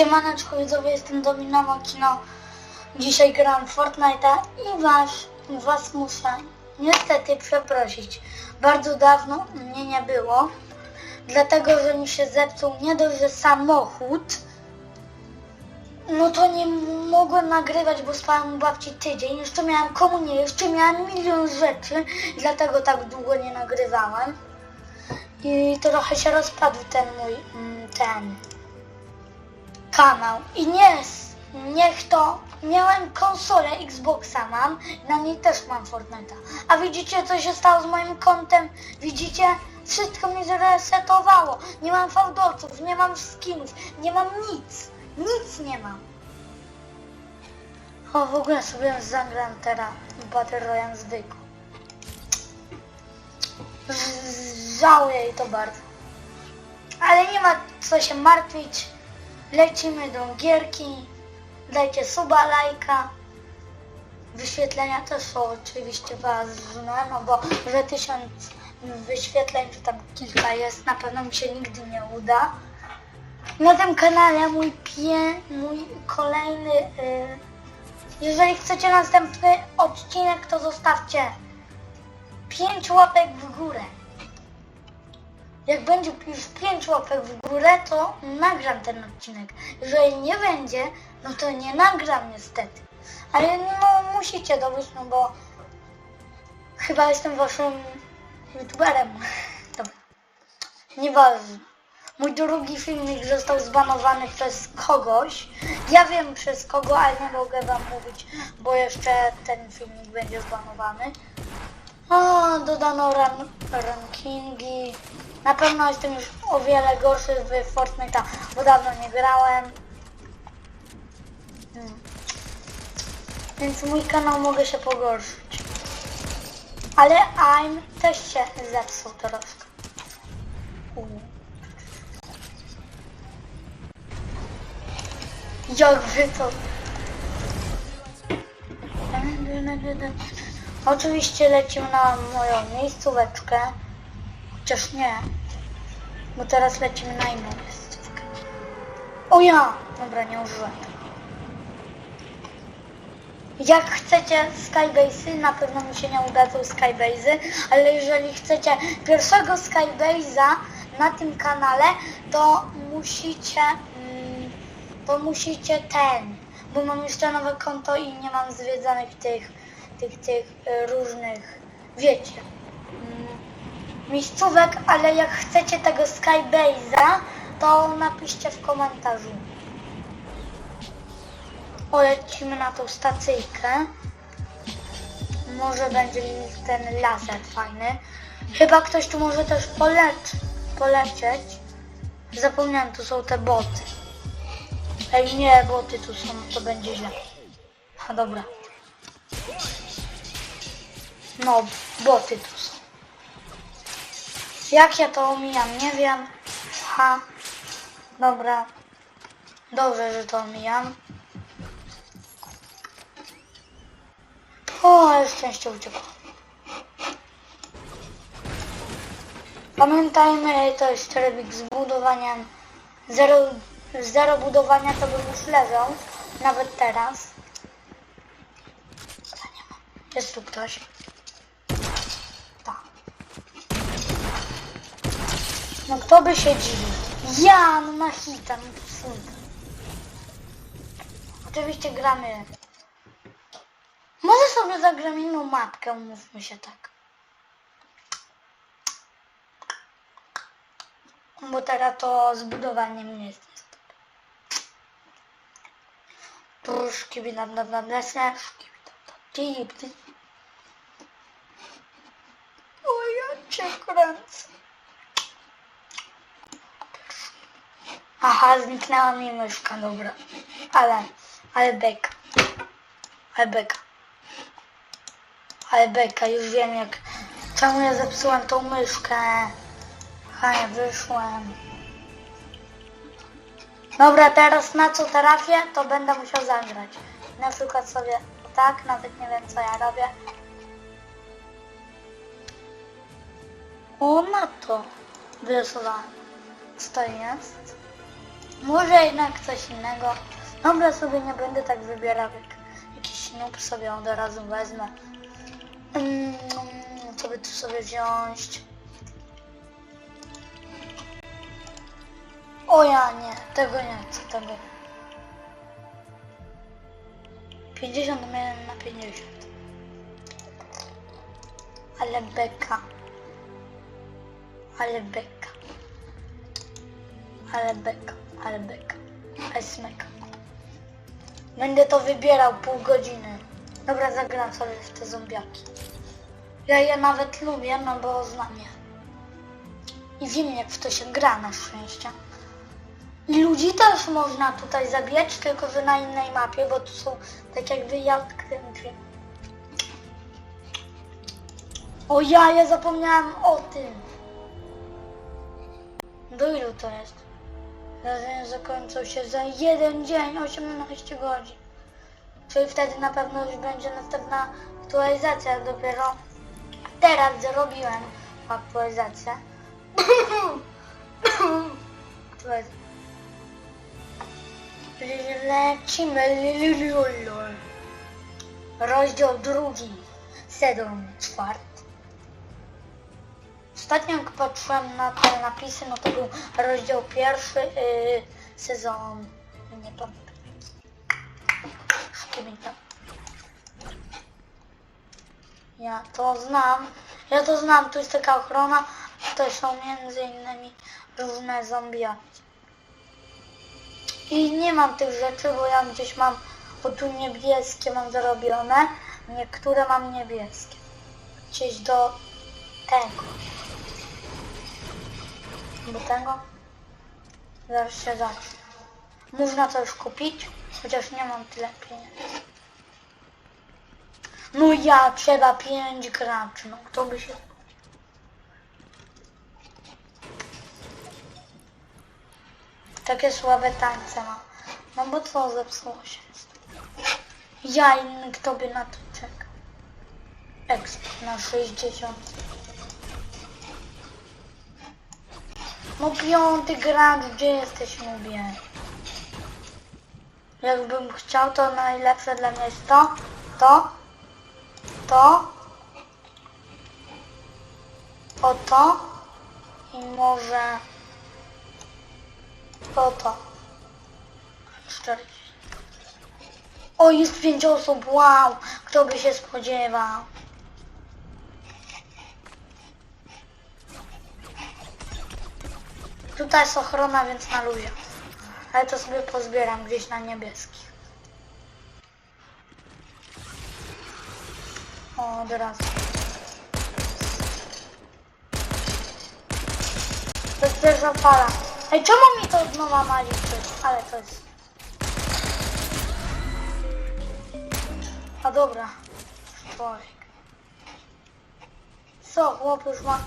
Siemaneczko widzowie, jestem Dominowo Kino. Dzisiaj gram Fortnite'a i was, was muszę niestety przeprosić. Bardzo dawno mnie nie było, dlatego że mi się zepsuł nie dość, że samochód, no to nie mogłem nagrywać, bo spałem u babci tydzień. Jeszcze miałem komunię, jeszcze miałem milion rzeczy, dlatego tak długo nie nagrywałem. I trochę się rozpadł ten mój, mm, ten kanał. I nie, niech to, miałem konsolę Xboxa mam, na niej też mam Fortnite'a. A widzicie co się stało z moim kontem? Widzicie? Wszystko mi zresetowało. Nie mam fałdolców, nie mam skinów, nie mam nic. Nic nie mam. O, w ogóle sobie zagram teraz Battle Royale z Dyku. Żałuję jej to bardzo. Ale nie ma co się martwić. Lecimy do gierki. Dajcie suba, lajka. Wyświetlenia też są oczywiście ważne, no bo że tysiąc wyświetleń, czy tam kilka jest, na pewno mi się nigdy nie uda. Na tym kanale mój pie, mój kolejny, y, jeżeli chcecie następny odcinek, to zostawcie 5 łapek w górę. Jak będzie już 5 łapek w górę, to nagram ten odcinek. Jeżeli nie będzie, no to nie nagram niestety. Ale no musicie dobyć, no bo chyba jestem waszym youtuberem. Dobra. Nieważne. Mój drugi filmik został zbanowany przez kogoś. Ja wiem przez kogo, ale nie mogę wam mówić, bo jeszcze ten filmik będzie zbanowany. O, dodano ran, rankingi. Na pewno jestem już o wiele gorszy w Fortnite'a, bo dawno nie grałem. Hmm. Więc mój kanał mogę się pogorszyć. Ale I'm też się zepsuł troszkę. U. Jakby to... Oczywiście lecimy na moją miejscóweczkę. Chociaż nie. Bo teraz lecimy na inną miejscówkę. O ja! Dobra, nie użyłem. Jak chcecie Skybase'y, na pewno mi się nie udadzą Skybase'y, ale jeżeli chcecie pierwszego Skybase'a na tym kanale, to musicie, mm, to musicie ten, bo mam jeszcze nowe konto i nie mam zwiedzanych tych, tych, tych y, różnych, wiecie, miejscówek, ale jak chcecie tego Skybase'a, to napiszcie w komentarzu. O, lecimy na tą stacyjkę. Może będzie ten laser fajny. Chyba ktoś tu może też polec polecieć. Zapomniałem, tu są te boty. Ej, nie, boty tu są, to będzie źle. A dobra. No, boty tu są. Jak ja to omijam, nie wiem. Ha. Dobra. Dobrze, że to omijam. O, ale szczęście uciekło. Pamiętajmy, to jest trybik z budowaniem. Zero, zero budowania to bym już leżał. Nawet teraz. Jest tu ktoś. No kto by się dziwił? Ja, no na hita, no super. Oczywiście gramy może sobie zagram inną mapkę, umówmy się tak. Bo teraz to zbudowaniem nie jest niestety. Troszki by nam nam nam leseczki. O ja cię kręcę. Aha, zniknęła mi myszka, dobra. Ale, ale beka. Ale beka. Ale beka, już wiem jak... Czemu ja zepsułem tą myszkę? A nie wyszłem. Dobra, teraz na co trafię, to będę musiał zagrać. Na przykład sobie tak, nawet nie wiem co ja robię. O, na to wylosowałem. Co to jest? Może jednak coś innego. Dobra, sobie nie będę tak wybierał, jak jakiś noob sobie od razu wezmę. Mm, co by tu sobie wziąć? O ja nie, tego nie chcę, tego. 50 na 50. Ale beka. Ale beka. Ale beka, ale beka. Ale smeka. Będę to wybierał pół godziny. Dobra, zagram sobie w te zombiaki. Ja je nawet lubię, no bo znam je. I wiem jak w to się gra na szczęście. I ludzi też można tutaj zabijać, tylko że na innej mapie, bo tu są tak jakby ja. O ja, ja zapomniałam o tym. Do ilu to jest? Zdarzenia zakończą się za jeden dzień, 18 godzin. Czyli wtedy na pewno już będzie następna aktualizacja. Dopiero teraz zrobiłem aktualizację. Lecimy. Rozdział drugi. Sezon czwarty. Ostatnio jak patrzyłem na te napisy, no to był rozdział pierwszy, yy, sezon... Nie pamiętam. Ja to znam. Ja to znam, tu jest taka ochrona. To są między innymi różne zombiaki. I nie mam tych rzeczy, bo ja gdzieś mam, bo tu niebieskie mam zarobione, niektóre mam niebieskie. Gdzieś do tego. Do tego. Zaraz się zacznie. Można coś kupić, chociaż nie mam tyle pieniędzy. No ja, trzeba pięć graczy, no kto by się... Takie słabe tańce mam. No bo co zepsuło się? Ja inny, kto by na to czekał? Ekspert na 60. No piąty gracz, gdzie jesteś, mówię? Jakbym chciał, to najlepsze dla mnie jest to, to, to, o to i może o to. Cztery. O, jest pięć osób, wow! Kto by się spodziewał? Tutaj jest ochrona, więc na luzie. Ale to sobie pozbieram gdzieś na niebieskich. O, od razu. To jest pierwsza fala. Ej, czemu mi to znowu ma liczyć? Ale to jest... A dobra. Człowiek. Co, chłop już ma...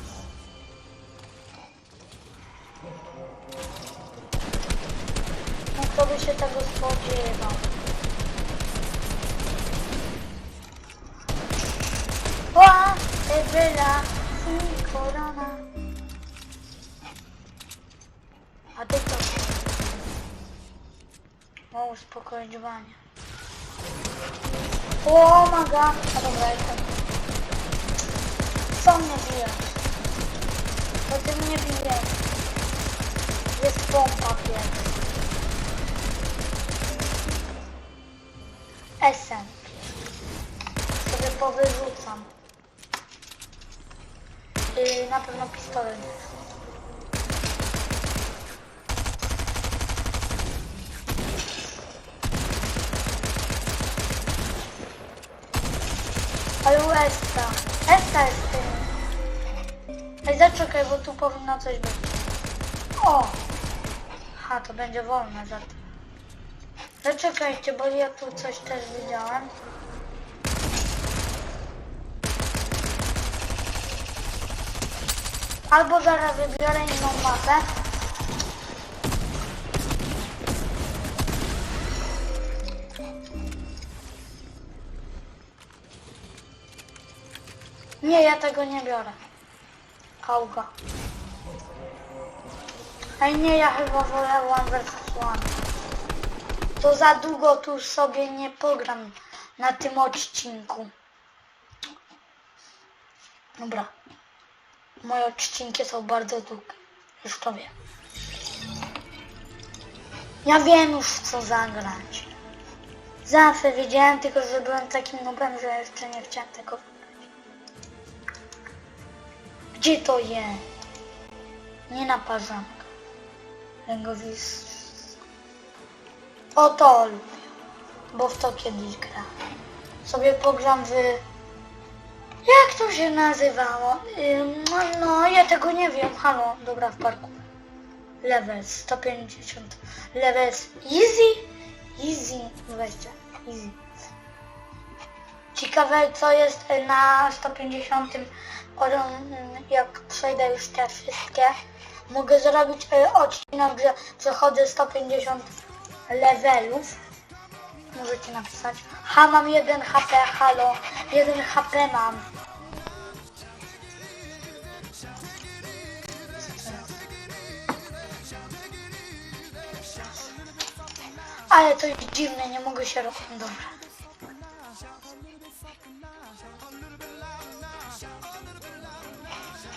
kto by się tego spodziewał? Ła, Ewela, korona. A ty co? O, uspokoić wanie. O, maga. A dobra, jestem. Co mnie bije? To ty mnie bijesz. Jest pompa pierwsza. Esen. Sobie powyrzucam. Yy, na pewno pistolet. Ale u Esta. Esta jest tym. Ej, zaczekaj, bo tu powinno coś być. O! Ha, to będzie wolne za to. Zaczekajcie, bo ja tu coś też widziałem. Albo zaraz wybiorę inną mapę. Nie, ja tego nie biorę. Auga. Ej, nie, ja chyba wolę One vs One. To za długo tu sobie nie pogram na tym odcinku. Dobra. Moje odcinki są bardzo długie. Już to wiem. Ja wiem już co zagrać. Zawsze wiedziałem, tylko że byłem takim nubem, że jeszcze nie chciałem tego wybrać. Gdzie to jest? Nie na parzanka. Ręgowis. O to lubię. Bo w to kiedyś gra. Sobie pogram w... Jak to się nazywało? No, ja tego nie wiem. Halo, dobra, w parku. Level 150. Level easy? Easy 20. Easy. Ciekawe co jest na 150. Oro- Jak przejdę już te wszystkie. Mogę zrobić y, odcinek, że przechodzę 150 levelów. Możecie napisać. Ha, mam 1 HP, halo. 1 HP mam. Ale to jest dziwne, nie mogę się robić. Dobra.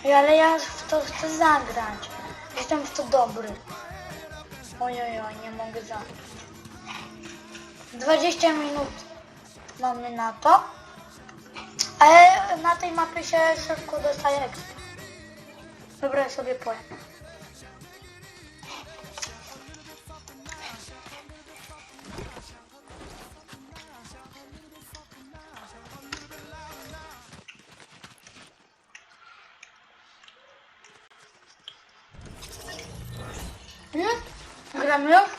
Ale ja w to chcę zagrać. Jestem w to dobry. Ojoj, oj, nie mogę zagrać. 20 minut mamy na to. Ale na tej mapie się szybko dostaje exp. Dobra, sobie powiem. Hmm? Gramy już?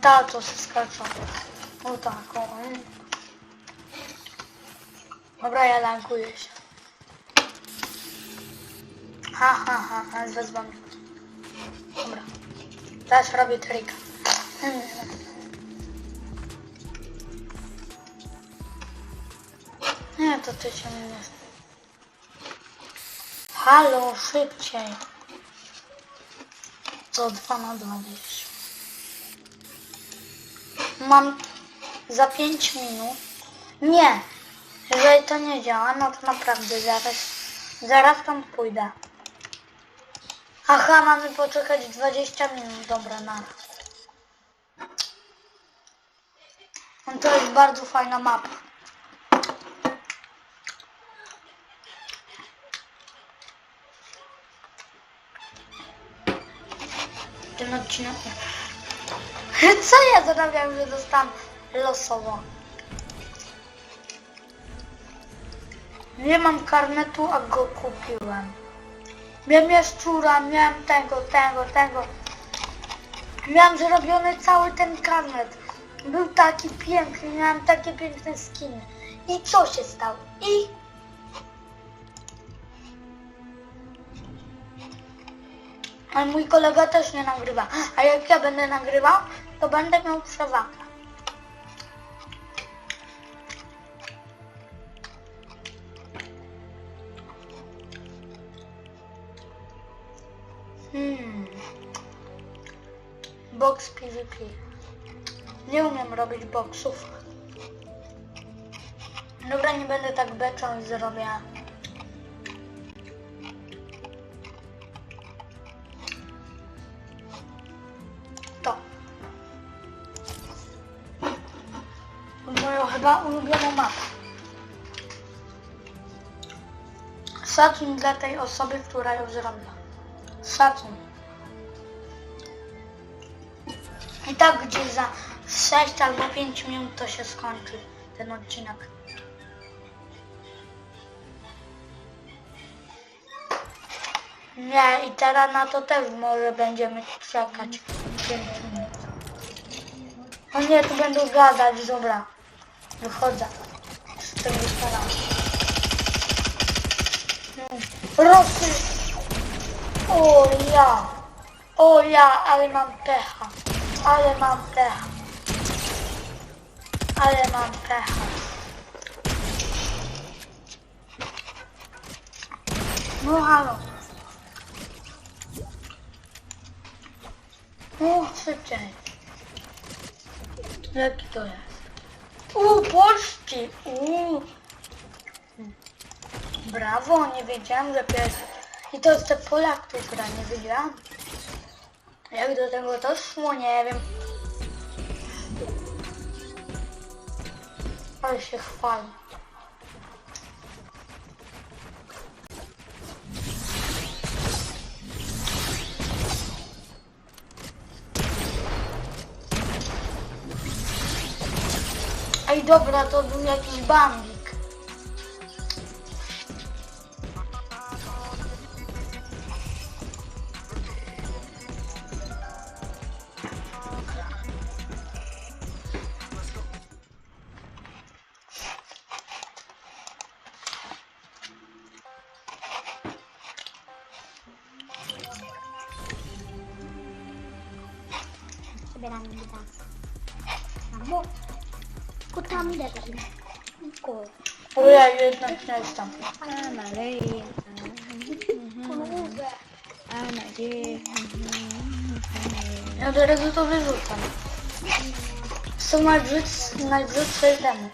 Tak, to się skaczą. O tak, o. Dobra, ja lankuję się. Ha, ha, ha, ha, wezwam. Dobra. Teraz robię trika. Nie, to ty się nie... Halo, szybciej. Co dwa na dwa. Mam za 5 minut. Nie. Jeżeli to nie działa, no to naprawdę zaraz, zaraz tam pójdę. Aha, mamy poczekać 20 minut. Dobra, na. No to jest bardzo fajna mapa. Ten odcinek. Co ja zarabiam, że dostałam losowo? Nie mam karnetu, a go kupiłem. Miałem jaszczura, miałem tego, tego, tego. Miałem zrobiony cały ten karnet. Był taki piękny, miałem takie piękne skiny. I co się stało? I... Ale mój kolega też nie nagrywa. A jak ja będę nagrywał, to będę miał przewagę. Hmm. Box PvP. Nie umiem robić boxów. Dobra, nie będę tak beczał i zrobię. Chyba ulubioną mapę. Szacun dla tej osoby, która ją zrobiła. Szacun. I tak gdzieś za 6 albo 5 minut to się skończy ten odcinek. Nie, i teraz na to też może będziemy czekać 5 minut. O nie, tu będą gadać, dobra. Wychodzę z tego starałam. Rosy! O ja! O ja, ale mam pecha. Ale mam pecha. Ale mam pecha. No halo. No szybciej. Jaki to jest? U, Polski! U. Brawo, nie wiedziałam, że pies. I to jest ten Polak, który gra, nie wiedziałam. Jak do tego doszło, nie wiem. Ale się chwali. Dobra, to był jakiś bambik. Przebieramy bidas. Albo kutami lepszy. Kur. O ja jednak nie jestem. A nadzieję. Kurwę. A nadzieję. Ja od razu to wyrzucam. Są najbrzydsze, najbrzydsze temy.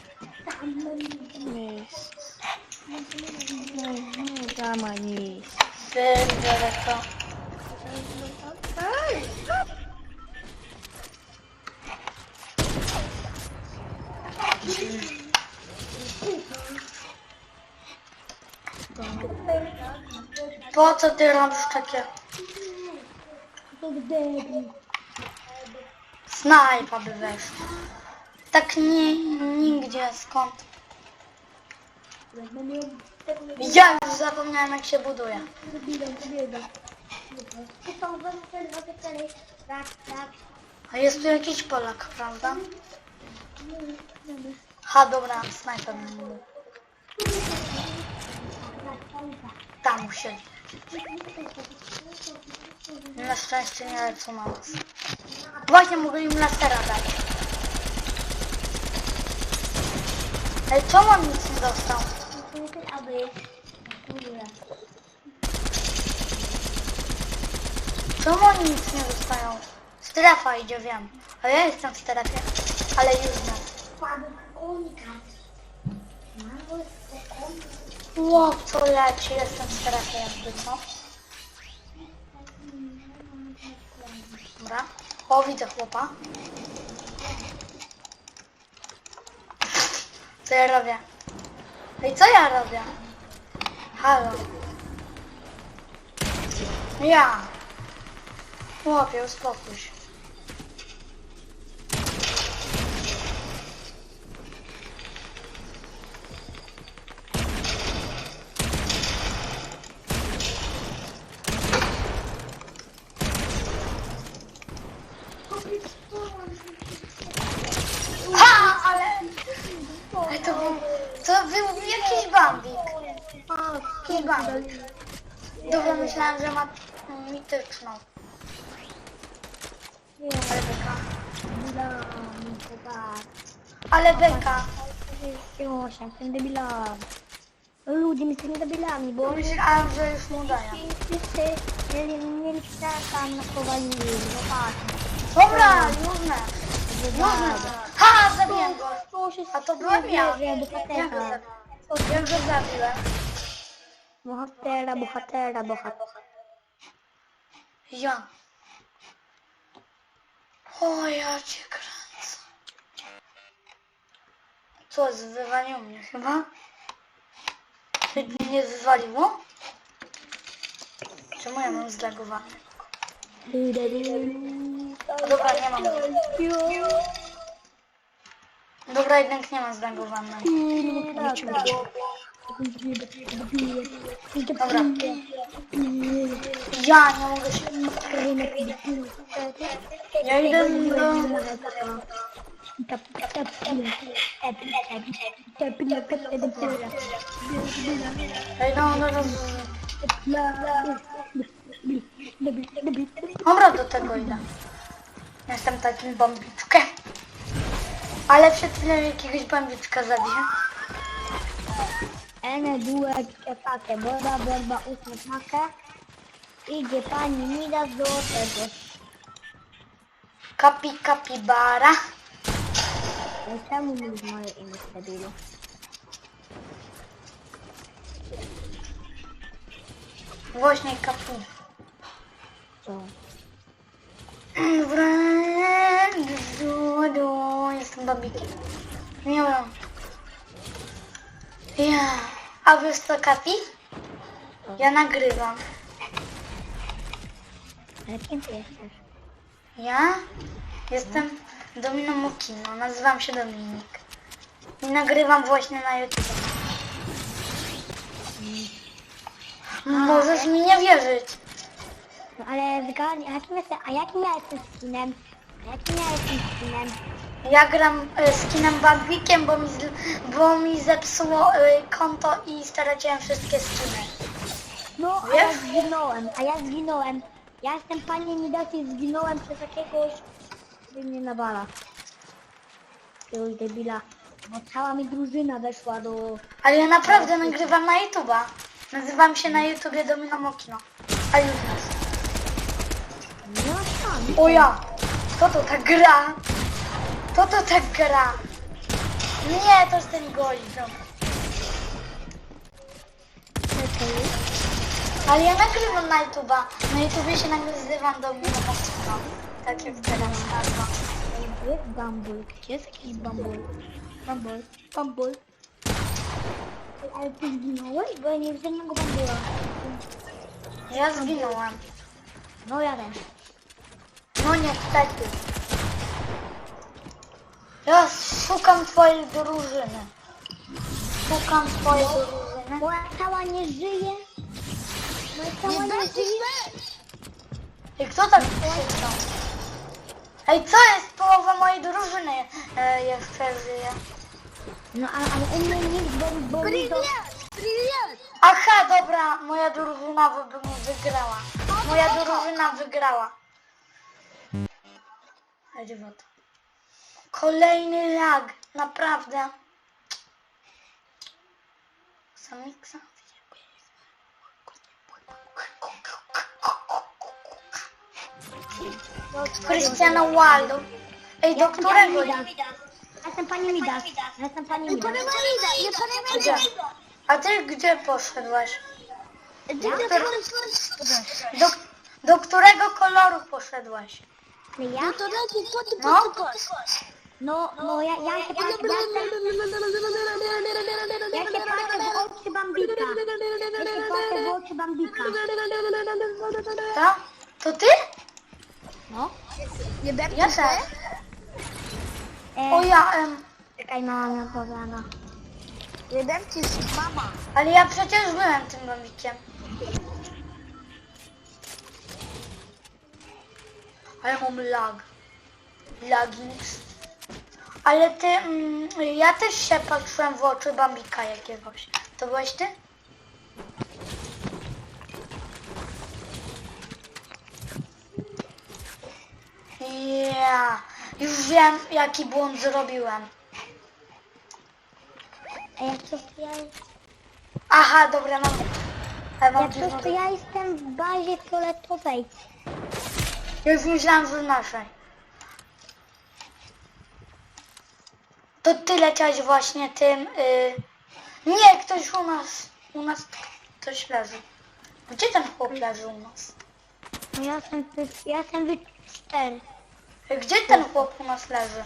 Jest. Dama nic. Wybiorę to. Po co ty robisz takie snajpa by weszło? Tak nie, nigdzie, skąd? Ja już zapomniałem jak się buduje. A jest tu jakiś Polak, prawda? Ha, dobra, snajper. Tam usiedli. Na szczęście nie lecą na nas. Właśnie mogli im lasera dać. Ej, czemu on nic nie dostał? Czemu oni nic nie dostają? Strefa idzie, wiem. A ja jestem w strefie. Ale już nie. Padł komunikat. Mały sekund. Ło, co leci, jestem w jakby, co? Dobra. O, widzę chłopa. Co ja robię? Ej, co ja robię? Halo. Ja. Chłopie, uspokój się. Ha, ale... Ale to był... To był bambik. Jakiś bambik. Dobra, myślałem, że ma mityczną. Ale beka. Ale beka. Jestem debilami. Ludzie mi są debilami, bo Myślałem, że już mu daję. wszyscy mieli, mieli tam na chowaniu no patrz. Dobra, różne. Różne. Ha, zabiłem go. A to byłem ja. Ja go zabiłem? Jak go zabiłem? Bohatera, bohatera, bohatera. Ja. O, ja cię kręcę. Co, wywaliło mnie chyba? Czy mnie nie wywaliło? Czemu ja mam zlagowane? Dobra, nie mam. Dobra, jednak nie mam zlagowane. Dobra. Ja nie mogę się... Ja idę do... Ja idę do. Debil, debil, debil. Dobra, do tego idę. Jestem takim bombiczkiem. Ale przed chwilą jakiegoś bombiczka zabiłem. Ene due pakę, boda, bomba, ósmy pakę. Idzie pani Midas do tego. Kapi, kapibara. Ej, Czemu mówisz moje imię debilu? Właśnie kapi. Co? Jestem babikiem. Nie wiem. Ja. A wiesz co kapi? Ja nagrywam. Ale kim ty jesteś? Ja jestem Domino Mokino. Nazywam się Dominik. I nagrywam właśnie na YouTube. Możesz mi nie wierzyć. No ale zgadnij, a jakim jestem, a jakim ja jestem skinem? A jakim ja jestem skinem? Ja gram e, skinem Babikiem, bo mi, z, bo mi zepsuło e, konto i straciłem wszystkie skiny. No, a ja Wiesz? zginąłem, a ja zginąłem. Ja jestem pani Midas i zginąłem przez jakiegoś... By mnie nawala. Jakiegoś debila. Bo cała mi drużyna weszła do... Ale ja naprawdę nagrywam na YouTube'a. Nazywam się na YouTubie Domino Mokino. A już nas. No. O ja! To tak gra? Kto to tak gra? Nie, to jest ten gościu. Ale ja nagrywam na YouTube'a. Na YouTubie się nagrywam Domino Mokino. Tak jak teraz nazwa. Bambul. Gdzie jest jakiś bambul? Bambul. Bambul. Ale ty zginąłeś? Bo ja nie widzę żadnego bambula. Ja zginąłem. No ja też. No niestety. Ja szukam twojej drużyny. Szukam twojej drużyny. Moja cała nie żyje. Moja cała nie żyje. I kto tak krzyczał? Ej, co jest? Połowa mojej drużyny e, jeszcze żyje. No a, ale u mnie nic, bo, bo to... Aha, dobra, moja drużyna wy- wygrała. Moja drużyna wygrała. To. Kolejny lag, naprawdę. Samiksa. Cristiano Ronaldo. Ej, do którego? Jestem pani Midas. Jestem pani Midas. A ty gdzie poszedłeś? Do, do którego koloru poszedłeś? Ja? No? No, no ja, ja się patrzę, ja się patrzę w oczy Bambika. Ja się patrzę w oczy Bambika. To? To ty? No. Ja też. E, O ja, em, Czekaj, mama mnie opowiada. Jeden ci z mama. ale ja przecież byłem tym bambikiem. Ale mam lag. Lagix. Ale ty, mm, ja też się patrzyłem w oczy bambika jakiegoś. To byłeś ty? Ja, już wiem jaki błąd zrobiłem. A jak coś to ja... Aha, dobra, mam. Ja mam Jak coś to ja jestem w bazie fioletowej. Ja już myślałam, że naszej. To ty leciałeś właśnie tym. Y... Nie, ktoś u nas. U nas ktoś leży. Gdzie ten chłop leży u nas? No ja jestem, ja jestem cztery. Gdzie ten chłop u nas leży?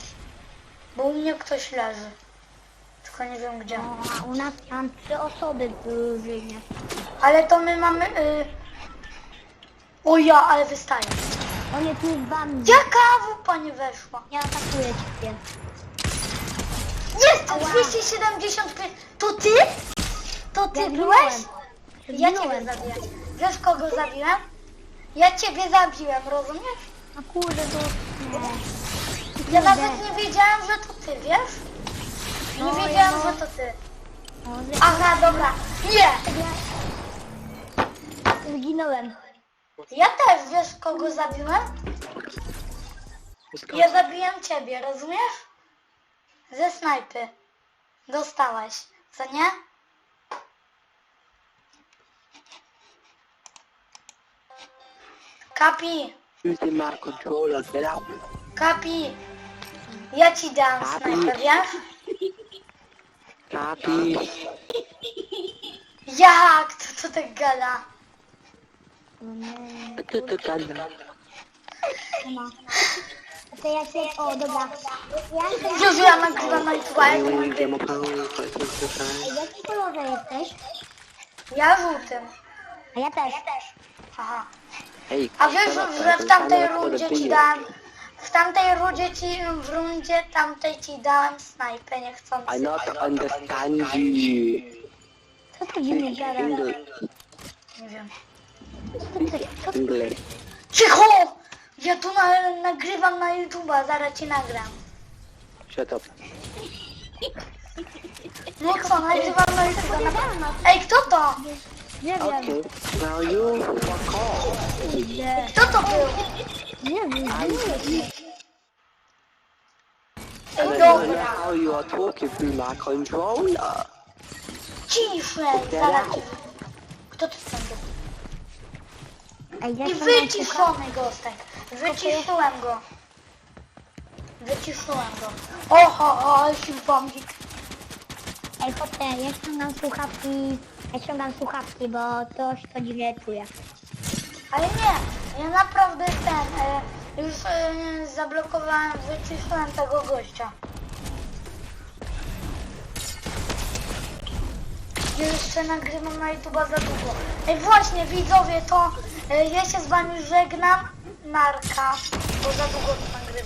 Bo u mnie ktoś leży. Tylko nie wiem gdzie. No, a u nas mam trzy osoby w drużynie. Ale to my mamy. Y... O ja, ale wystaje. On jest tu wami. Jaka wupa nie weszła? Ja atakuję ciebie. Jest! Ała. 275! To ty? To ty Ja byłeś? zginąłem. Ja ciebie Zginąłem. zabiłem. Wiesz kogo zabiłem? Ja ciebie zabiłem, rozumiesz? No kurde, to... Nie. Ja nawet nie wiedziałem, że to ty, wiesz? Nie No, wiedziałem, no. że to ty. No, Aha, dobra. Nie! Zginąłem. Ja też, wiesz kogo zabiłem? Ja zabiłem ciebie, rozumiesz? Ze snajpy. Dostałeś, co nie? Kapi, kapi. Ja ci dam snajpę, wiesz? Jak? To to tak gada? To to. To ja się... O, dobra. Ja. Już ja nagrywam na YouTube, ja to Anyway, nagrywam. get my power, but it's the time. W jakim kolorze jesteś? Ja żółtym. A ja też. Aha. A wiesz, że w I'm tamtej rundzie ci dałem... W tamtej rundzie ci... W rundzie tamtej ci dałem snajpę niechcący. I not understand you. Co ty dziwnie gadasz? Nie wiem. Cicho! Ja tu na, nagrywam na YouTube'a, zaraz ci nagram. Shut up. No co, nagrywam na YouTube'a. Ej, kto to? Nie wiem. Okay, now you fuck off. Kto to był? nie wiem. Ej, dobra. how you are talking through my controller. Ciszej, zaraz. Kto to tam był? Ej, ja I się wyciszony gostek. Wyciszyłem go. Wyciszyłem go. Oho, o, się bombik. Ej, chodźcie, ja ściągam słuchawki. Ja ściągam słuchawki, bo coś to dziwnie czuję. Ale nie, ja naprawdę ten, e, już e, zablokowałem, wyciszyłem tego gościa. Ja jeszcze nagrywam na YouTube za długo. Ej właśnie widzowie, to ja się z wami żegnam. Narka, bo za długo to nagrywam.